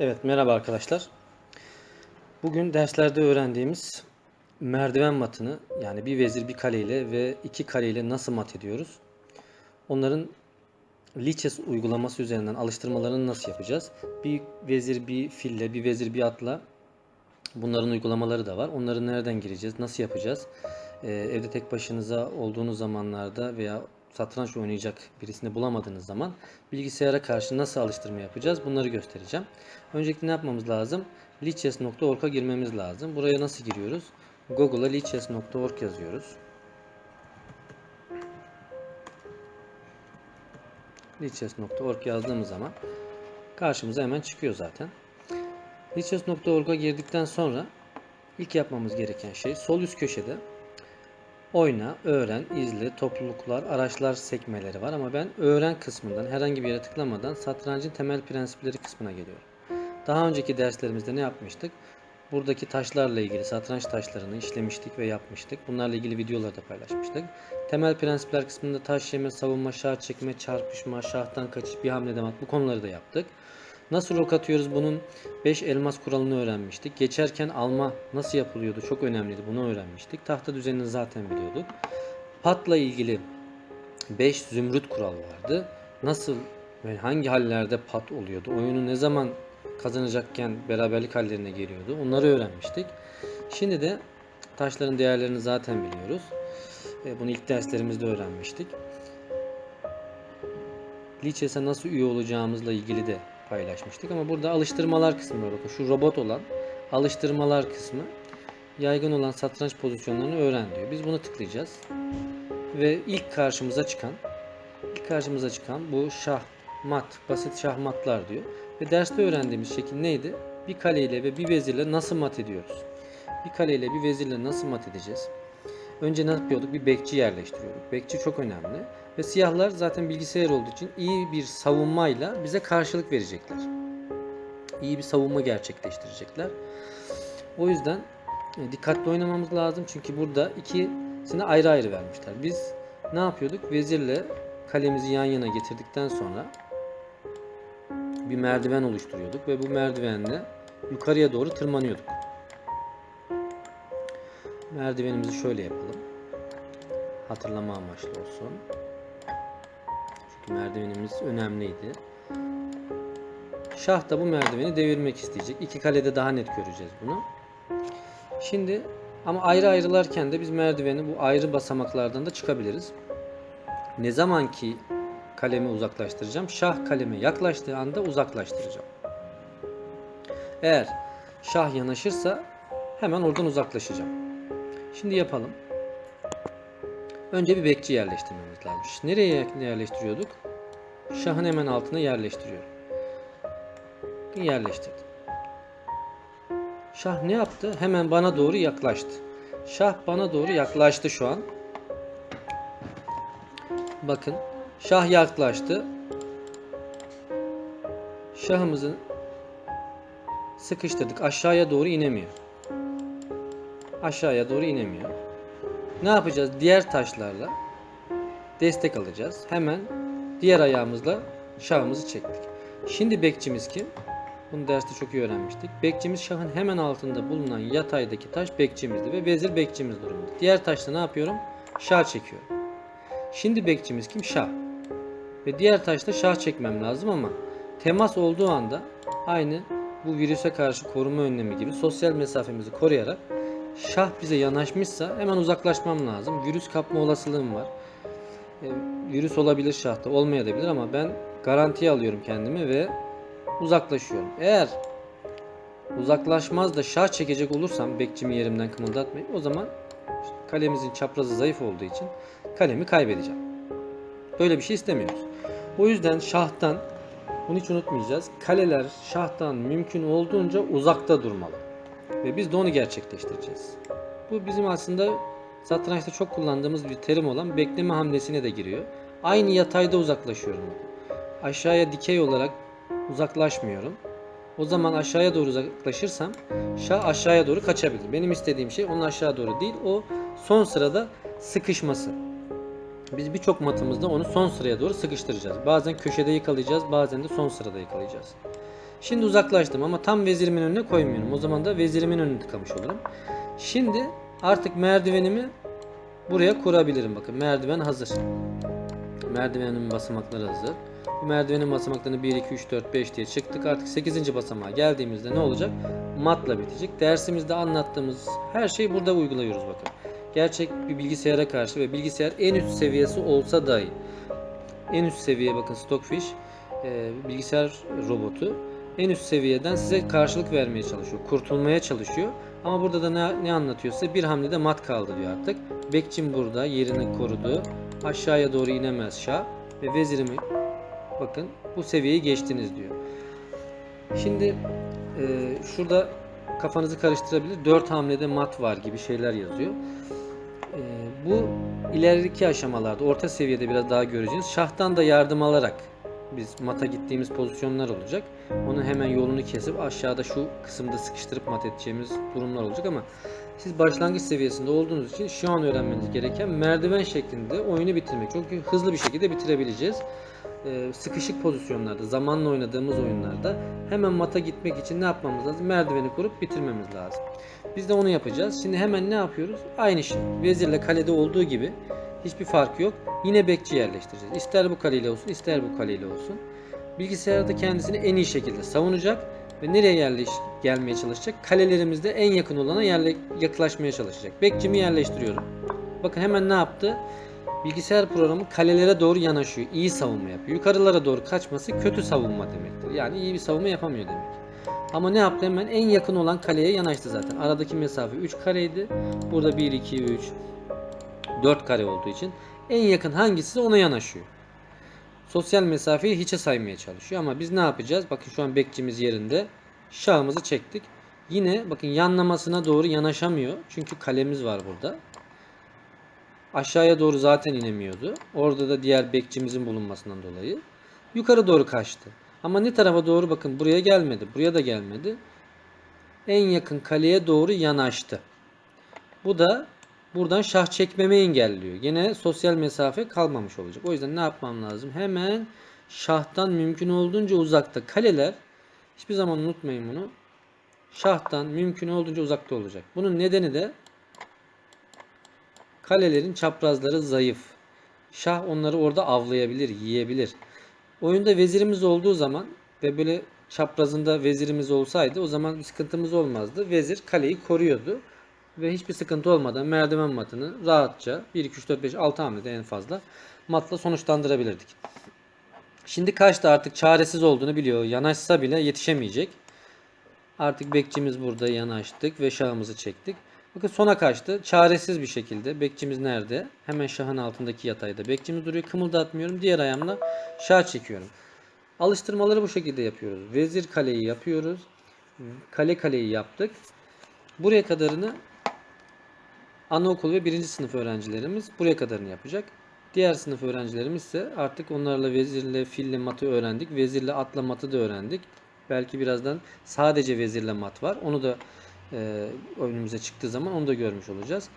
Evet, merhaba arkadaşlar. Bugün derslerde öğrendiğimiz merdiven matını yani bir vezir bir kaleyle ve iki kaleyle nasıl mat ediyoruz? Onların Lichess uygulaması üzerinden alıştırmalarını nasıl yapacağız? Bir vezir bir fille, bir vezir bir atla bunların uygulamaları da var. Onları nereden gireceğiz? Nasıl yapacağız? Ee, evde tek başınıza olduğunuz zamanlarda veya satranç oynayacak birisini bulamadığınız zaman bilgisayara karşı nasıl alıştırma yapacağız? Bunları göstereceğim. Öncelikle ne yapmamız lazım? lichess.org'a girmemiz lazım. Buraya nasıl giriyoruz? Google'a lichess.org yazıyoruz. lichess.org yazdığımız zaman karşımıza hemen çıkıyor zaten. lichess.org'a girdikten sonra ilk yapmamız gereken şey sol üst köşede oyna, öğren, izle, topluluklar, araçlar sekmeleri var ama ben öğren kısmından herhangi bir yere tıklamadan satrancın temel prensipleri kısmına geliyorum. Daha önceki derslerimizde ne yapmıştık? Buradaki taşlarla ilgili satranç taşlarını işlemiştik ve yapmıştık. Bunlarla ilgili videolar da paylaşmıştık. Temel prensipler kısmında taş yeme, savunma, şah çekme, çarpışma, şahtan kaçış, bir hamle demek bu konuları da yaptık. Nasıl rok atıyoruz bunun 5 elmas kuralını öğrenmiştik. Geçerken alma nasıl yapılıyordu çok önemliydi bunu öğrenmiştik. Tahta düzenini zaten biliyorduk. Patla ilgili 5 zümrüt kuralı vardı. Nasıl ve hangi hallerde pat oluyordu? Oyunu ne zaman kazanacakken beraberlik hallerine geliyordu. Onları öğrenmiştik. Şimdi de taşların değerlerini zaten biliyoruz. E, Bunu ilk derslerimizde öğrenmiştik. Lichess'e nasıl üye olacağımızla ilgili de paylaşmıştık ama burada alıştırmalar kısmı var. Bakın şu robot olan alıştırmalar kısmı yaygın olan satranç pozisyonlarını öğren diyor. Biz bunu tıklayacağız. Ve ilk karşımıza çıkan ilk karşımıza çıkan bu şah mat, basit şahmatlar diyor. Ve derste öğrendiğimiz şekil neydi? Bir kaleyle ve bir vezirle nasıl mat ediyoruz? Bir kaleyle bir vezirle nasıl mat edeceğiz? Önce ne yapıyorduk? Bir bekçi yerleştiriyorduk. Bekçi çok önemli. Ve siyahlar zaten bilgisayar olduğu için iyi bir savunmayla bize karşılık verecekler. İyi bir savunma gerçekleştirecekler. O yüzden e, dikkatli oynamamız lazım. Çünkü burada ikisini ayrı ayrı vermişler. Biz ne yapıyorduk? Vezirle kalemizi yan yana getirdikten sonra bir merdiven oluşturuyorduk ve bu merdivenle yukarıya doğru tırmanıyorduk. Merdivenimizi şöyle yapalım. Hatırlama amaçlı olsun. Çünkü merdivenimiz önemliydi. Şah da bu merdiveni devirmek isteyecek. İki kalede daha net göreceğiz bunu. Şimdi ama ayrı ayrılarken de biz merdiveni bu ayrı basamaklardan da çıkabiliriz. Ne zaman ki kalemi uzaklaştıracağım, şah kaleme yaklaştığı anda uzaklaştıracağım. Eğer şah yanaşırsa hemen oradan uzaklaşacağım. Şimdi yapalım. Önce bir bekçi yerleştirmemiz lazım. Nereye yerleştiriyorduk? Şahın hemen altına yerleştiriyorum. Yerleştirdim. Şah ne yaptı? Hemen bana doğru yaklaştı. Şah bana doğru yaklaştı şu an. Bakın. Şah yaklaştı. Şahımızı sıkıştırdık. Aşağıya doğru inemiyor. Aşağıya doğru inemiyor. Ne yapacağız? Diğer taşlarla destek alacağız. Hemen diğer ayağımızla şahımızı çektik. Şimdi bekçimiz kim? Bunu derste çok iyi öğrenmiştik. Bekçimiz şahın hemen altında bulunan yataydaki taş bekçimizdi ve vezir bekçimiz durumunda. Diğer taşla ne yapıyorum? Şah çekiyorum. Şimdi bekçimiz kim? Şah. Ve diğer taşla şah çekmem lazım ama temas olduğu anda aynı bu virüse karşı koruma önlemi gibi sosyal mesafemizi koruyarak şah bize yanaşmışsa hemen uzaklaşmam lazım. Virüs kapma olasılığım var. E, virüs olabilir şahta olmayabilir ama ben garantiye alıyorum kendimi ve uzaklaşıyorum. Eğer uzaklaşmaz da şah çekecek olursam bekçimi yerimden kımıldatmayıp o zaman kalemizin çaprazı zayıf olduğu için kalemi kaybedeceğim. Böyle bir şey istemiyoruz. O yüzden şahtan bunu hiç unutmayacağız. Kaleler şahtan mümkün olduğunca uzakta durmalı. Ve biz de onu gerçekleştireceğiz. Bu bizim aslında satrançta çok kullandığımız bir terim olan bekleme hamlesine de giriyor. Aynı yatayda uzaklaşıyorum. Aşağıya dikey olarak uzaklaşmıyorum. O zaman aşağıya doğru uzaklaşırsam şah aşağıya doğru kaçabilir. Benim istediğim şey onun aşağı doğru değil o son sırada sıkışması. Biz birçok matımızda onu son sıraya doğru sıkıştıracağız. Bazen köşede yakalayacağız, bazen de son sırada yakalayacağız. Şimdi uzaklaştım ama tam vezirimin önüne koymuyorum. O zaman da vezirimin önünü tıkamış olurum. Şimdi artık merdivenimi buraya kurabilirim. Bakın merdiven hazır. Merdivenin basamakları hazır. Bu merdivenin basamaklarını 1, 2, 3, 4, 5 diye çıktık. Artık 8. basamağa geldiğimizde ne olacak? Matla bitecek. Dersimizde anlattığımız her şeyi burada uyguluyoruz bakın. Gerçek bir bilgisayara karşı ve bilgisayar en üst seviyesi olsa dahi en üst seviye bakın Stockfish bilgisayar robotu en üst seviyeden size karşılık vermeye çalışıyor. Kurtulmaya çalışıyor. Ama burada da ne, ne anlatıyor? Bir hamlede mat kaldı diyor artık. Bekçim burada yerini korudu. Aşağıya doğru inemez şah. Ve vezirimi bakın bu seviyeyi geçtiniz diyor. Şimdi e, şurada kafanızı karıştırabilir. 4 hamlede mat var gibi şeyler yazıyor. E, bu ileriki aşamalarda orta seviyede biraz daha göreceğiz. Şahtan da yardım alarak biz mata gittiğimiz pozisyonlar olacak. Onun hemen yolunu kesip aşağıda şu kısımda sıkıştırıp mat edeceğimiz durumlar olacak ama siz başlangıç seviyesinde olduğunuz için şu an öğrenmeniz gereken merdiven şeklinde oyunu bitirmek. Çünkü hızlı bir şekilde bitirebileceğiz. Ee, sıkışık pozisyonlarda, zamanla oynadığımız oyunlarda hemen mata gitmek için ne yapmamız lazım? Merdiveni kurup bitirmemiz lazım. Biz de onu yapacağız. Şimdi hemen ne yapıyoruz? Aynı şey. Vezirle kalede olduğu gibi hiçbir fark yok. Yine bekçi yerleştireceğiz. İster bu kaleyle olsun, ister bu kaleyle olsun. Bilgisayarda kendisini en iyi şekilde savunacak ve nereye yerleş gelmeye çalışacak? Kalelerimizde en yakın olana yerle yaklaşmaya çalışacak. Bekçimi yerleştiriyorum. Bakın hemen ne yaptı? Bilgisayar programı kalelere doğru yanaşıyor. İyi savunma yapıyor. Yukarılara doğru kaçması kötü savunma demektir. Yani iyi bir savunma yapamıyor demek. Ama ne yaptı? Hemen en yakın olan kaleye yanaştı zaten. Aradaki mesafe 3 kareydi. Burada 1, 2, 3, 4 kare olduğu için en yakın hangisi ona yanaşıyor. Sosyal mesafeyi hiçe saymaya çalışıyor ama biz ne yapacağız? Bakın şu an bekçimiz yerinde. Şahımızı çektik. Yine bakın yanlamasına doğru yanaşamıyor. Çünkü kalemiz var burada. Aşağıya doğru zaten inemiyordu. Orada da diğer bekçimizin bulunmasından dolayı. Yukarı doğru kaçtı. Ama ne tarafa doğru bakın buraya gelmedi. Buraya da gelmedi. En yakın kaleye doğru yanaştı. Bu da buradan şah çekmemi engelliyor. Yine sosyal mesafe kalmamış olacak. O yüzden ne yapmam lazım? Hemen şahtan mümkün olduğunca uzakta. Kaleler hiçbir zaman unutmayın bunu. Şahtan mümkün olduğunca uzakta olacak. Bunun nedeni de kalelerin çaprazları zayıf. Şah onları orada avlayabilir, yiyebilir. Oyunda vezirimiz olduğu zaman ve böyle çaprazında vezirimiz olsaydı o zaman bir sıkıntımız olmazdı. Vezir kaleyi koruyordu ve hiçbir sıkıntı olmadan merdiven matını rahatça 1 2 3 4 5 6 hamlede en fazla matla sonuçlandırabilirdik. Şimdi kaçta artık çaresiz olduğunu biliyor. Yanaşsa bile yetişemeyecek. Artık bekçimiz burada yanaştık ve şahımızı çektik. Bakın sona kaçtı. Çaresiz bir şekilde. Bekçimiz nerede? Hemen şahın altındaki yatayda. Bekçimiz duruyor. Kımıldatmıyorum. Diğer ayağımla şah çekiyorum. Alıştırmaları bu şekilde yapıyoruz. Vezir kaleyi yapıyoruz. Kale kaleyi yaptık. Buraya kadarını anaokul ve birinci sınıf öğrencilerimiz buraya kadarını yapacak. Diğer sınıf öğrencilerimiz ise artık onlarla vezirle, fille matı öğrendik. Vezirle atla matı da öğrendik. Belki birazdan sadece vezirle mat var. Onu da e, önümüze çıktığı zaman onu da görmüş olacağız.